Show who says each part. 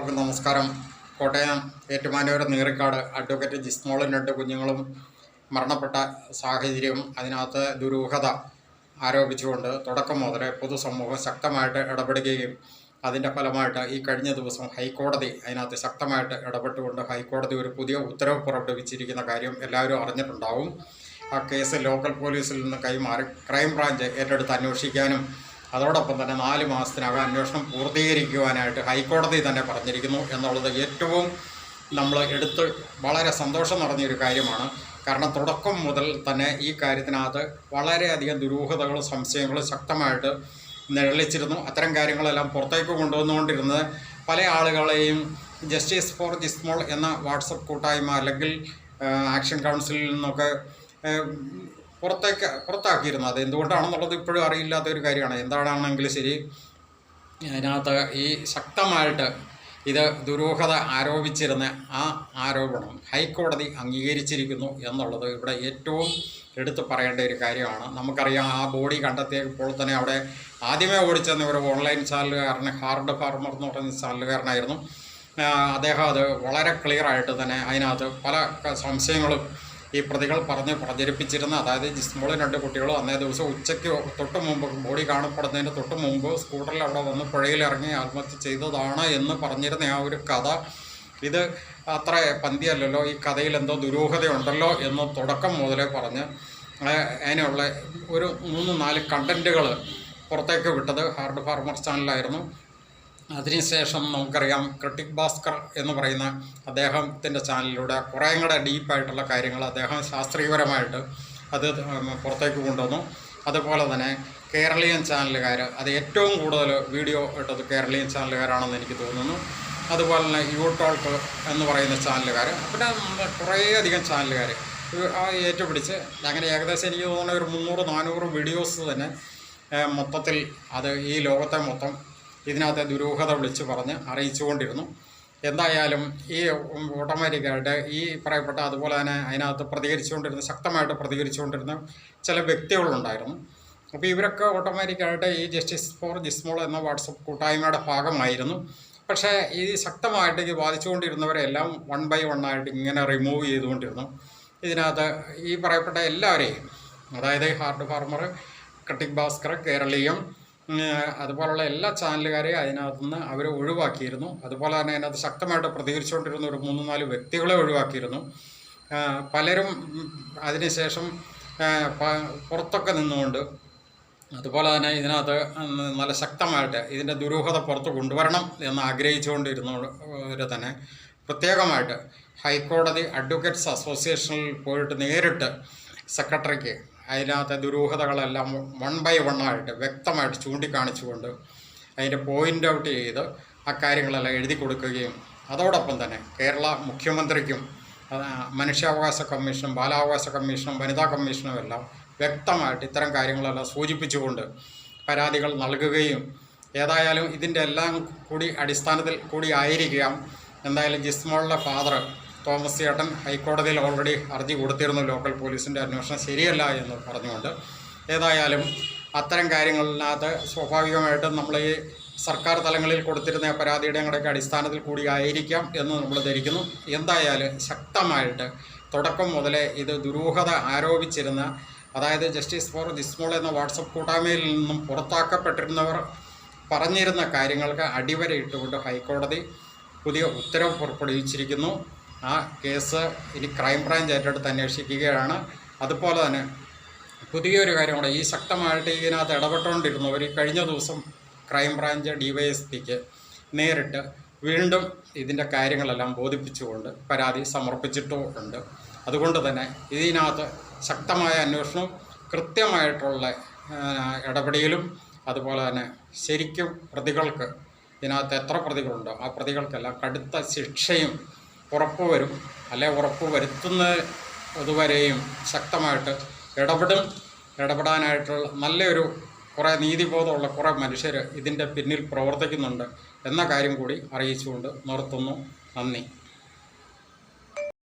Speaker 1: എല്ലാവർക്കും നമസ്കാരം. കോട്ടയം ഏറ്റുമാനൂർ നീറിക്കാട് അഡ്വക്കേറ്റ് ജിസ്മോളും രണ്ട് കുഞ്ഞുങ്ങളും മരണപ്പെട്ട സാഹചര്യം അതിനകത്ത് ദുരൂഹത ആരോപിച്ചുകൊണ്ട് തുടക്കം മുതലേ പൊതുസമൂഹം ശക്തമായിട്ട് ഇടപെടുകയും അതിന്റെ ഫലമായിട്ട് ഈ കഴിഞ്ഞ ദിവസം ഹൈക്കോടതി അതിനകത്ത് ശക്തമായിട്ട് ഇടപെട്ടുകൊണ്ട് ഹൈക്കോടതി ഒരു പുതിയ ഉത്തരവ് പുറപ്പെടുവിച്ചിരിക്കുന്ന കാര്യം എല്ലാവരും അറിഞ്ഞിട്ടുണ്ടാവും. ആ കേസ് ലോക്കൽ പോലീസിൽ നിന്ന് കൈമാറി ക്രൈംബ്രാഞ്ച് ഏറ്റെടുത്ത് അന്വേഷിക്കാനും അതോടൊപ്പം തന്നെ നാല് മാസത്തിനകം അന്വേഷണം പൂർത്തീകരിക്കുവാനായിട്ട് ഹൈക്കോടതി തന്നെ പറഞ്ഞിരിക്കുന്നു എന്നുള്ളത് ഏറ്റവും നമ്മൾ എടുത്ത് വളരെ സന്തോഷം നിറഞ്ഞൊരു കാര്യമാണ്. കാരണം തുടക്കം മുതൽ തന്നെ ഈ കാര്യത്തിനകത്ത് വളരെയധികം ദുരൂഹതകളും സംശയങ്ങളും ശക്തമായിട്ട് നിഴലിച്ചിരുന്നു. അത്തരം കാര്യങ്ങളെല്ലാം പുറത്തേക്ക് കൊണ്ടുവന്നുകൊണ്ടിരുന്നത് പല ആളുകളെയും ജസ്റ്റിസ് ഫോർ ജിസ്മോൾ എന്ന വാട്സപ്പ് കൂട്ടായ്മ അല്ലെങ്കിൽ ആക്ഷൻ കൗൺസിലിൽ നിന്നൊക്കെ പുറത്തേക്ക് പുറത്താക്കിയിരുന്നു അത് എന്തുകൊണ്ടാണെന്നുള്ളത് ഇപ്പോഴും അറിയില്ലാത്ത ഒരു കാര്യമാണ്. എന്താണെങ്കിലും ശരി അതിനകത്ത് ഈ ശക്തമായിട്ട് ഇത് ദുരൂഹത ആരോപിച്ചിരുന്ന ആ ആരോപണം ഹൈക്കോടതി അംഗീകരിച്ചിരിക്കുന്നു എന്നുള്ളത് ഇവിടെ ഏറ്റവും എടുത്തു പറയേണ്ട ഒരു കാര്യമാണ്. നമുക്കറിയാം ആ ബോഡി കണ്ടെത്തിയപ്പോൾ തന്നെ അവിടെ ആദ്യമേ ഓടിച്ചെന്ന ഒരു ഓൺലൈൻ ചാനലുകാരന് ഹാർഡ് ഫാർമർ എന്ന് പറയുന്ന ചാനലുകാരനായിരുന്നു. അദ്ദേഹം അത് വളരെ ക്ലിയറായിട്ട് തന്നെ അതിനകത്ത് പല സംശയങ്ങളും ഈ പ്രതികൾ പറഞ്ഞ് പ്രചരിപ്പിച്ചിരുന്ന അതായത് ജിസ്മോളും രണ്ട് കുട്ടികളും അന്നേ ദിവസം ഉച്ചയ്ക്ക് തൊട്ട് മുമ്പ് ബോഡി കാണപ്പെടുന്നതിന് തൊട്ട് മുമ്പ് സ്കൂട്ടറിൽ അവിടെ വന്ന് പുഴയിലിറങ്ങി ആത്മഹത്യ ചെയ്തതാണ് എന്ന് പറഞ്ഞിരുന്ന ആ ഒരു കഥ ഇത് അത്ര പന്തിയല്ലല്ലോ. ഈ കഥയിൽ എന്തോ ദുരൂഹതയുണ്ടല്ലോ എന്ന് തുടക്കം മുതലേ പറഞ്ഞ് അതിനുള്ള ഒരു മൂന്ന് നാല് കണ്ടന്റുകൾ പുറത്തേക്ക് വിട്ടത് ഹാർഡ് ഫാർമർ ചാനലായിരുന്നു അതിനുശേഷം നമുക്കറിയാം ക്രിട്ടിക് ഭാസ്കർ എന്ന് പറയുന്ന അദ്ദേഹത്തിന്റെ ചാനലിലൂടെ കുറേ കൂടെ ഡീപ്പായിട്ടുള്ള കാര്യങ്ങൾ അദ്ദേഹം ശാസ്ത്രീയപരമായിട്ട് അത് പുറത്തേക്ക് കൊണ്ടുവന്നു. അതുപോലെ തന്നെ കേരളീയൻ ചാനലുകാർ അത് ഏറ്റവും കൂടുതൽ വീഡിയോ ഇട്ടത് കേരളീയൻ ചാനലുകാരാണെന്ന് എനിക്ക് തോന്നുന്നു. അതുപോലെ തന്നെ യൂട്ടോൾക്ക് ടോൾക്ക് എന്ന് പറയുന്ന ചാനലുകാർ പിന്നെ നമ്മുടെ കുറേയധികം ചാനലുകാർ ഏറ്റുപിടിച്ച് അങ്ങനെ ഏകദേശം എനിക്ക് തോന്നുന്ന ഒരു മുന്നൂറ് നാനൂറ് വീഡിയോസ് തന്നെ മൊത്തത്തിൽ അത് ഈ ലോകത്തെ മൊത്തം ഇതിനകത്തെ ദുരൂഹത വിളിച്ച് പറഞ്ഞ് അറിയിച്ചുകൊണ്ടിരുന്നു. എന്തായാലും ഈ ഓട്ടോമാറ്റിക്കായിട്ട് ഈ പറയപ്പെട്ട അതുപോലെ തന്നെ അതിനകത്ത് പ്രതികരിച്ചുകൊണ്ടിരുന്ന ശക്തമായിട്ട് പ്രതികരിച്ചുകൊണ്ടിരുന്ന ചില വ്യക്തികളുണ്ടായിരുന്നു. അപ്പോൾ ഇവരൊക്കെ ഓട്ടോമാറ്റിക്കായിട്ട് ഈ ജസ്റ്റിസ് ഫോർ ജിസ്മോൾ എന്ന വാട്സപ്പ് കൂട്ടായ്മയുടെ ഭാഗമായിരുന്നു. പക്ഷേ ഈ ശക്തമായിട്ട് ഇത് ബാധിച്ചുകൊണ്ടിരുന്നവരെല്ലാം വൺ ബൈ വൺ ആയിട്ട് ഇങ്ങനെ റിമൂവ് ചെയ്തുകൊണ്ടിരുന്നു. ഇതിനകത്ത് ഈ പറയപ്പെട്ട എല്ലാവരെയും അതായത് ഹാർഡ് ഫാർമർ കട്ടിക് ഭാസ്കർ കേരളീയം അതുപോലുള്ള എല്ലാ ചാനലുകാരെയും അതിനകത്തുനിന്ന് അവർ ഒഴിവാക്കിയിരുന്നു. അതുപോലെ തന്നെ അതിനകത്ത് ശക്തമായിട്ട് പ്രതികരിച്ചുകൊണ്ടിരുന്ന ഒരു മൂന്ന് നാല് വ്യക്തികളെ ഒഴിവാക്കിയിരുന്നു. പലരും അതിനുശേഷം പുറത്തൊക്കെ നിന്നുകൊണ്ട് അതുപോലെ തന്നെ ഇതിനകത്ത് നല്ല ശക്തമായിട്ട് ഇതിന്റെ ദുരൂഹത പുറത്ത് കൊണ്ടുവരണം എന്ന് ആഗ്രഹിച്ചുകൊണ്ടിരുന്നവർ തന്നെ പ്രത്യേകമായിട്ട് ഹൈക്കോടതി അഡ്വക്കേറ്റ്സ് അസോസിയേഷനിൽ പോയിട്ട് നേരിട്ട് സെക്രട്ടറിക്ക് അതിനകത്തെ ദുരൂഹതകളെല്ലാം വൺ ബൈ വൺ ആയിട്ട് വ്യക്തമായിട്ട് ചൂണ്ടിക്കാണിച്ചുകൊണ്ട് അതിന്റെ പോയിന്റ് ഔട്ട് ചെയ്ത് ആ കാര്യങ്ങളെല്ലാം എഴുതി കൊടുക്കുകയും അതോടൊപ്പം തന്നെ കേരള മുഖ്യമന്ത്രിക്കും മനുഷ്യാവകാശ കമ്മീഷനും ബാലാവകാശ കമ്മീഷനും വനിതാ കമ്മീഷനും എല്ലാം വ്യക്തമായിട്ട് ഇത്തരം കാര്യങ്ങളെല്ലാം സൂചിപ്പിച്ചുകൊണ്ട് പരാതികൾ നൽകുകയും ഏതായാലും ഇതിന്റെ എല്ലാം കൂടി അടിസ്ഥാനത്തിൽ കൂടി ആയിരിക്കാം. എന്തായാലും ജിസ്മോളിന്റെ ഫാദർ തോമസ് ചേട്ടൻ ഹൈക്കോടതിയിൽ ഓൾറെഡി ഹർജി കൊടുത്തിരുന്നു. ലോക്കൽ പോലീസിന്റെ അന്വേഷണം ശരിയല്ല എന്ന് പറഞ്ഞുകൊണ്ട്. ഏതായാലും അത്തരം കാര്യങ്ങളിനകത്ത് സ്വാഭാവികമായിട്ടും നമ്മൾ ഈ സർക്കാർ തലങ്ങളിൽ കൊടുത്തിരുന്ന പരാതിയുടെ കൂടെയൊക്കെ അടിസ്ഥാനത്തിൽ കൂടി ആയിരിക്കാം എന്ന് നമ്മൾ ധരിക്കുന്നു. എന്തായാലും ശക്തമായിട്ട് തുടക്കം മുതലേ ഇത് ദുരൂഹത ആരോപിച്ചിരുന്ന അതായത് ജസ്റ്റിസ് ഫോർ ജിസ്മോൾ എന്ന വാട്സപ്പ് കൂട്ടായ്മയിൽ നിന്നും പുറത്താക്കപ്പെട്ടിരുന്നവർ പറഞ്ഞിരുന്ന കാര്യങ്ങൾക്ക് അടിവരയിട്ടുകൊണ്ട് ഹൈക്കോടതി പുതിയ ഉത്തരവ് പുറപ്പെടുവിച്ചിരിക്കുന്നു. ആ കേസ് ഇനി ക്രൈംബ്രാഞ്ച് ഏറ്റെടുത്ത് അന്വേഷിക്കുകയാണ്. അതുപോലെ തന്നെ പുതിയൊരു കാര്യം കൂടെ ഈ ശക്തമായിട്ട് ഇതിനകത്ത് ഇടപെട്ടുകൊണ്ടിരുന്നവർ കഴിഞ്ഞ ദിവസം crime branch D Y S പിക്ക് നേരിട്ട് വീണ്ടും ഇതിന്റെ കാര്യങ്ങളെല്ലാം ബോധിപ്പിച്ചുകൊണ്ട് പരാതി സമർപ്പിച്ചിട്ടുമുണ്ട് അതുകൊണ്ട് തന്നെ ഇതിനകത്ത് ശക്തമായ അന്വേഷണവും കൃത്യമായിട്ടുള്ള ഇടപെടലും അതുപോലെ തന്നെ ശരിക്കും പ്രതികൾക്ക് ഇതിനകത്ത് എത്ര പ്രതികളുണ്ടോ ആ പ്രതികൾക്കെല്ലാം കടുത്ത ശിക്ഷയും ഉറപ്പുവരും അല്ലെ ഉറപ്പ് വരുത്തുന്ന ഇതുവരെയും ശക്തമായിട്ട് ഇടപെടും. ഇടപെടാനായിട്ടുള്ള നല്ലൊരു കുറേ നീതിബോധമുള്ള കുറേ മനുഷ്യർ ഇതിന്റെ പിന്നിൽ പ്രവർത്തിക്കുന്നുണ്ട് എന്ന കാര്യം കൂടി അറിയിച്ചുകൊണ്ട് നിർത്തുന്നു. നന്ദി.